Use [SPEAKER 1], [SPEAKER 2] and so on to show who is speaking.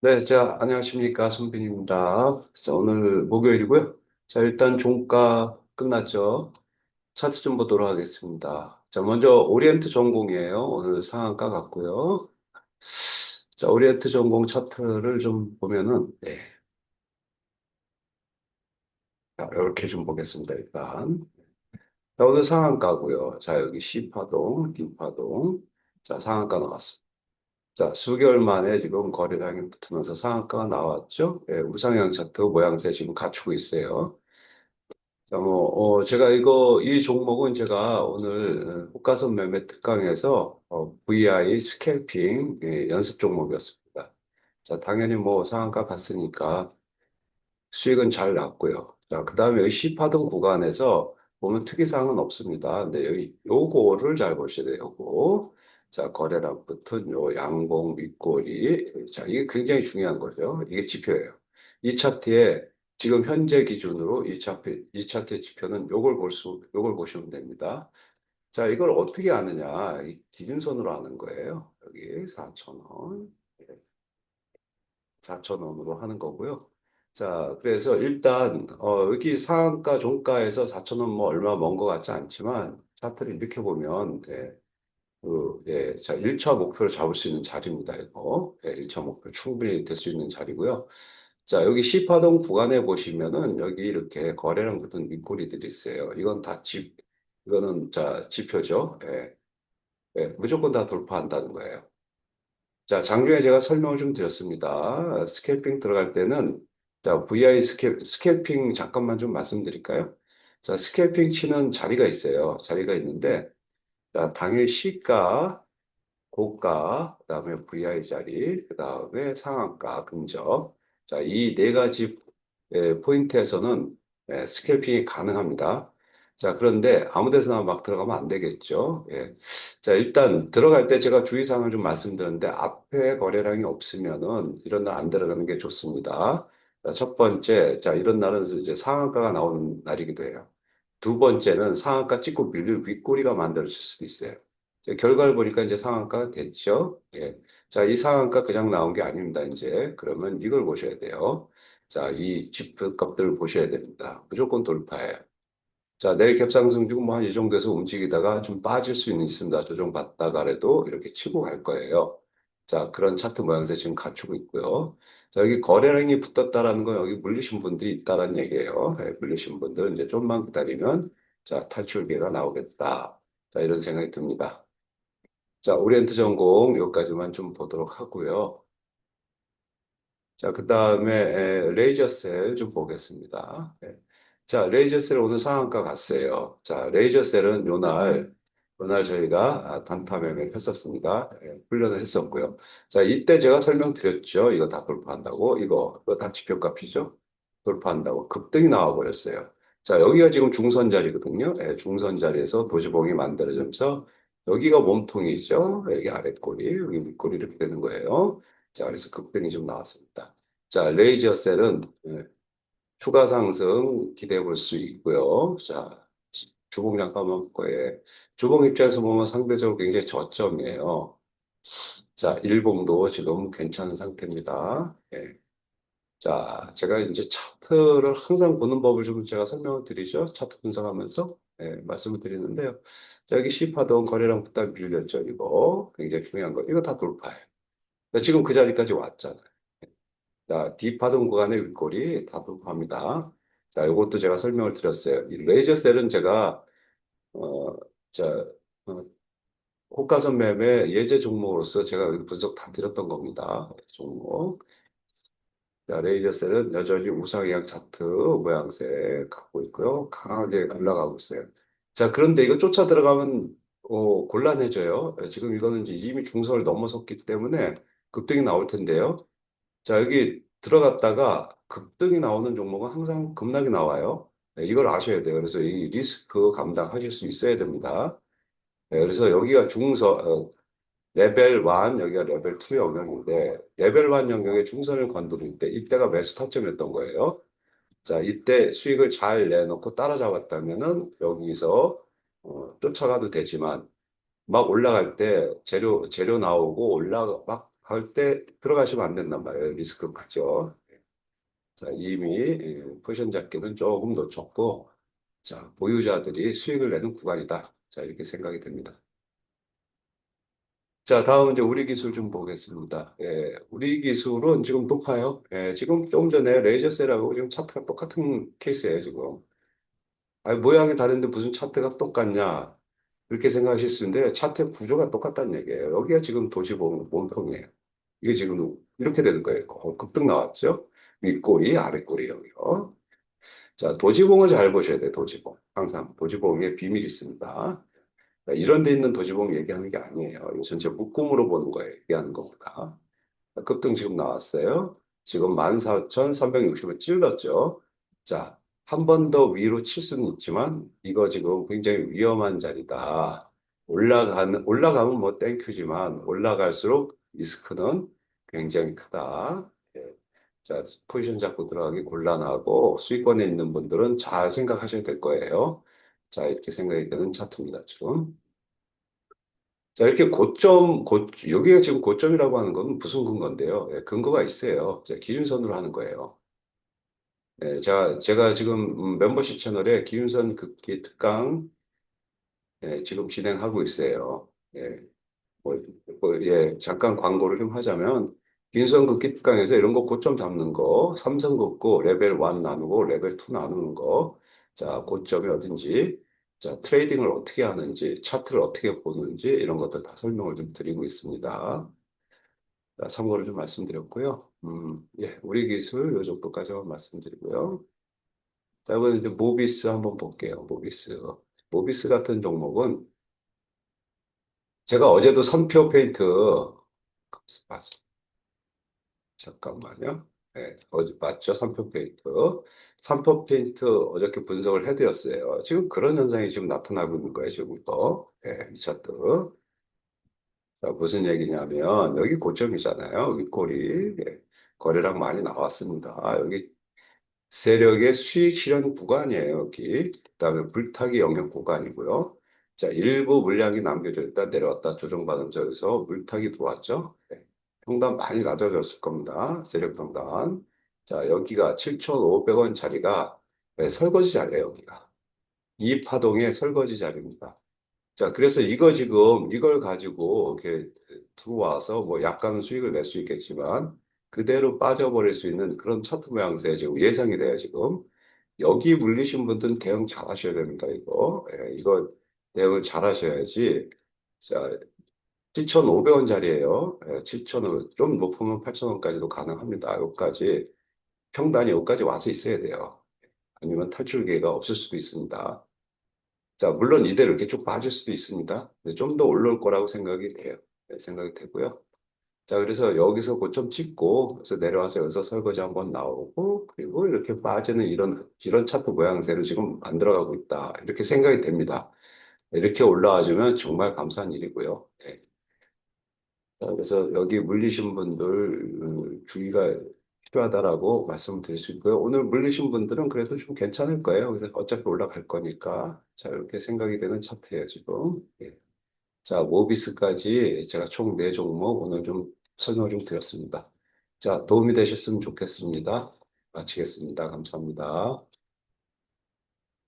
[SPEAKER 1] 네, 자, 안녕하십니까. 손빈입니다. 자, 오늘 목요일이고요. 자, 일단 종가 끝났죠. 차트 좀 보도록 하겠습니다. 자, 먼저 오리엔트 전공이에요. 오늘 상한가 같고요. 자, 오리엔트 전공 차트를 좀 보면은, 네. 자, 이렇게 좀 보겠습니다. 일단. 자, 오늘 상한가고요. 자, 여기 C파동, D파동. 자, 상한가 나왔습니다. 자, 수개월 만에 지금 거래량이 붙으면서 상한가가 나왔죠? 예, 우상향 차트 모양새 지금 갖추고 있어요. 자, 뭐, 어, 제가 이거, 이 종목은 제가 오늘 호가선 매매 특강에서 어, VI 스캘핑 예, 연습 종목이었습니다. 자, 당연히 뭐 상한가 갔으니까 수익은 잘 났고요. 자, 그 다음에 여기 C파동 구간에서 보면 특이사항은 없습니다. 근데 여기 요거를 잘 보셔야 돼요. 요거. 자, 거래량 붙은 요 양봉 윗꼬리. 자, 이게 굉장히 중요한 거죠. 이게 지표예요. 이 차트에 지금 현재 기준으로 이 차트, 이 차트의 지표는 요걸 볼 수, 요걸 보시면 됩니다. 자, 이걸 어떻게 아느냐. 이 기준선으로 아는 거예요. 여기 4,000원. 4,000원으로 하는 거고요. 자, 그래서 일단 어, 여기 상한가 종가에서 4,000원 뭐 얼마 먼 것 같지 않지만 차트를 이렇게 보면 예, 그, 예, 자, 1차 목표를 잡을 수 있는 자리입니다. 이거 예, 1차 목표 충분히 될 수 있는 자리고요. 자, 여기 C파동 구간에 보시면은 여기 이렇게 거래량 붙은 윗꼬리들이 있어요. 이건 다 지, 이거는 자, 지표죠. 예, 예, 무조건 다 돌파한다는 거예요. 자, 장중에 제가 설명을 좀 드렸습니다. 스캘핑 들어갈 때는 자, VI 스캘, 스캘핑 잠깐만 좀 말씀드릴까요? 자, 스캘핑 치는 자리가 있어요. 자리가 있는데 자, 당일 시가, 고가, 그 다음에 VI 자리, 그 다음에 상한가, 근접. 자, 이 네 가지 예, 포인트에서는 예, 스캘핑이 가능합니다. 자, 그런데 아무 데서나 막 들어가면 안 되겠죠. 예. 자, 일단 들어갈 때 제가 주의사항을 좀 말씀드렸는데 앞에 거래량이 없으면은 이런 날 안 들어가는 게 좋습니다. 자, 첫 번째, 자, 이런 날은 이제 상한가가 나오는 날이기도 해요. 두 번째는 상한가 찍고 밀릴 윗꼬리가 만들어질 수도 있어요. 자, 결과를 보니까 이제 상한가가 됐죠. 예. 자, 이 상한가 그냥 나온 게 아닙니다. 이제 그러면 이걸 보셔야 돼요. 자, 이 지표 값들을 보셔야 됩니다. 무조건 돌파예요. 자, 내일 갭상승 주고 뭐 한 이 정도에서 움직이다가 좀 빠질 수는 있습니다. 조정 받다가라도 이렇게 치고 갈 거예요. 자, 그런 차트 모양새 지금 갖추고 있고요. 자, 여기 거래량이 붙었다라는 건 여기 물리신 분들이 있다라는 얘기예요. 네, 물리신 분들은 이제 좀만 기다리면 자, 탈출 기회가 나오겠다. 자, 이런 생각이 듭니다. 자, 오리엔트 전공 여기까지만 좀 보도록 하고요. 자, 그 다음에 레이저셀 좀 보겠습니다. 예. 자, 레이저셀 오늘 상한가 갔어요. 자, 레이저셀은 요날, 요날 저희가 아, 단타 매매를 했었습니다. 예, 훈련을 했었고요. 자, 이때 제가 설명드렸죠. 이거 다 돌파한다고. 이거, 이거 다 지표값이죠. 돌파한다고. 급등이 나와버렸어요. 자, 여기가 지금 중선 자리거든요. 예, 중선 자리에서 도지봉이 만들어지면서 여기가 몸통이죠. 여기 아랫꼬리, 여기 윗꼬리 이렇게 되는 거예요. 자, 그래서 급등이 좀 나왔습니다. 자, 레이저 셀은 예, 추가 상승 기대해 볼 수 있고요. 자, 주봉 잠깐만 볼 거예요. 주봉 입장에서 보면 상대적으로 굉장히 저점이에요. 자, 일봉도 지금 괜찮은 상태입니다. 예. 자, 제가 이제 차트를 항상 보는 법을 좀 제가 설명을 드리죠. 차트 분석하면서 예, 말씀을 드리는데요. 자, 여기 C파동 거래량 부탁 밀렸죠. 이거 굉장히 중요한 거. 이거 다 돌파예요. 지금 그 자리까지 왔잖아요. 자, D파동 구간의 윗골이 다 돌파합니다. 자, 이것도 제가 설명을 드렸어요. 이 레이저 셀은 제가 어, 자, 어, 호가선 매매 예제 종목으로서 제가 분석 다 드렸던 겁니다. 종목. 자, 레이저 셀은 여전히 우상향 차트 모양새 갖고 있고요. 강하게 올라가고 있어요. 자, 그런데 이거 쫓아 들어가면 어, 곤란해져요. 지금 이거는 이제 이미 중선을 넘어섰기 때문에 급등이 나올 텐데요. 자, 여기 들어갔다가 급등이 나오는 종목은 항상 급락이 나와요. 네, 이걸 아셔야 돼요. 그래서 이 리스크 감당하실 수 있어야 됩니다. 네, 그래서 여기가 중서, 어, 레벨 1, 여기가 레벨 2 영역인데, 레벨 1 영역의 중선을 건드릴 때, 이때가 매수 타점이었던 거예요. 자, 이때 수익을 잘 내놓고 따라잡았다면은, 여기서, 어, 쫓아가도 되지만, 막 올라갈 때 재료, 재료 나오고 올라가, 막 할 때 들어가시면 안 된단 말이에요. 리스크 크죠. 자, 이미 예, 포지션 잡기는 조금 놓쳤고, 자, 보유자들이 수익을 내는 구간이다. 자, 이렇게 생각이 됩니다. 자, 다음 이제 우리 기술 좀 보겠습니다. 예, 우리 기술은 지금 높아요. 예, 지금 좀 전에 레이저셀하고 지금 차트가 똑같은 케이스예요, 지금. 아니, 모양이 다른데 무슨 차트가 똑같냐? 그렇게 생각하실 수 있는데, 차트 구조가 똑같다는 얘기예요. 여기가 지금 도시봉 몸통이에요. 이게 지금 이렇게 되는 거예요. 어, 급등 나왔죠? 윗꼬리, 아랫꼬리 여기요. 자, 도지봉을 잘 보셔야 돼요, 도지봉. 항상 도지봉에 비밀이 있습니다. 이런 데 있는 도지봉 얘기하는 게 아니에요. 이거 전체 묶음으로 보는 거예요. 얘기하는 것보다. 급등 지금 나왔어요. 지금 14,360을 찔렀죠. 자, 한 번 더 위로 칠 수는 있지만 이거 지금 굉장히 위험한 자리다. 올라가는, 올라가면 뭐 땡큐지만 올라갈수록 리스크는 굉장히 크다. 예. 자, 포지션 잡고 들어가기 곤란하고 수익권에 있는 분들은 잘 생각하셔야 될 거예요. 자, 이렇게 생각이 되는 차트입니다, 지금. 자, 이렇게 고점, 고, 여기가 지금 고점이라고 하는 건 무슨 근거인데요? 예, 근거가 있어요. 자, 기준선으로 하는 거예요. 예, 자, 제가 지금 음, 멤버십 채널에 기준선 급기 특강 예, 지금 진행하고 있어요. 예, 뭐, 뭐, 예, 잠깐 광고를 좀 하자면 급기 특강에서 이런 거 고점 잡는 거, 삼성 긋고 레벨 1 나누고 레벨 2 나누는 거, 자, 고점이 어딘지, 자, 트레이딩을 어떻게 하는지, 차트를 어떻게 보는지 이런 것들 다 설명을 좀 드리고 있습니다. 자, 참고를 좀 말씀드렸고요. 음, 예, 우리 기술 이 정도까지 만 말씀드리고요. 자, 이번에 이제 모비스 한번 볼게요. 모비스. 모비스 같은 종목은 제가 어제도 선표 페인트 맞- 잠깐만요. 네, 어제 맞죠? 선표 페인트. 선표 페인트 어저께 분석을 해드렸어요. 지금 그런 현상이 지금 나타나고 있는 거예요, 지금부터. 네, 이 차트. 자, 무슨 얘기냐면, 여기 고점이잖아요. 윗꼬리. 예, 거래량 많이 나왔습니다. 아, 여기 세력의 수익 실현 구간이에요, 여기. 그 다음에 불타기 영역 구간이고요. 자, 일부 물량이 남겨져 있다 내려왔다 조정받은 저에서 물타기 들어왔죠. 네. 평단 많이 낮아졌을 겁니다. 세력 평단. 자, 여기가 7,500원 자리가 네, 설거지 자리예요, 여기가. 이 파동의 설거지 자리입니다. 자, 그래서 이거 지금 이걸 가지고 이렇게 들어와서 뭐 약간은 수익을 낼 수 있겠지만 그대로 빠져버릴 수 있는 그런 차트 모양새 지금 예상이 돼요, 지금. 여기 물리신 분들은 대응 잘 하셔야 됩니다, 이거. 예, 이거 대응을 잘 하셔야지. 자, 7,500원짜리예요. 예, 7,000원, 좀 높으면 8,000원까지도 가능합니다. 여기까지. 평단이 여기까지 와서 있어야 돼요. 아니면 탈출 기회가 없을 수도 있습니다. 자, 물론 이대로 이렇게 쭉 빠질 수도 있습니다. 좀 더 올라올 거라고 생각이 돼요. 네, 생각이 되고요. 자, 그래서 여기서 고점 찍고, 그래서 내려와서 여기서 설거지 한번 나오고, 그리고 이렇게 빠지는 이런, 이런 차트 모양새를 지금 만들어가고 있다. 이렇게 생각이 됩니다. 이렇게 올라와 주면 정말 감사한 일이고요. 네. 자, 그래서 여기 물리신 분들 음, 주의가 필요하다라고 말씀을 드릴 수 있고요. 오늘 물리신 분들은 그래도 좀 괜찮을 거예요. 그래서 어차피 올라갈 거니까. 자, 이렇게 생각이 되는 차트예요, 지금. 예. 자, 모비스까지 제가 총네 종목 오늘 좀 설명을 좀 드렸습니다. 자, 도움이 되셨으면 좋겠습니다. 마치겠습니다. 감사합니다.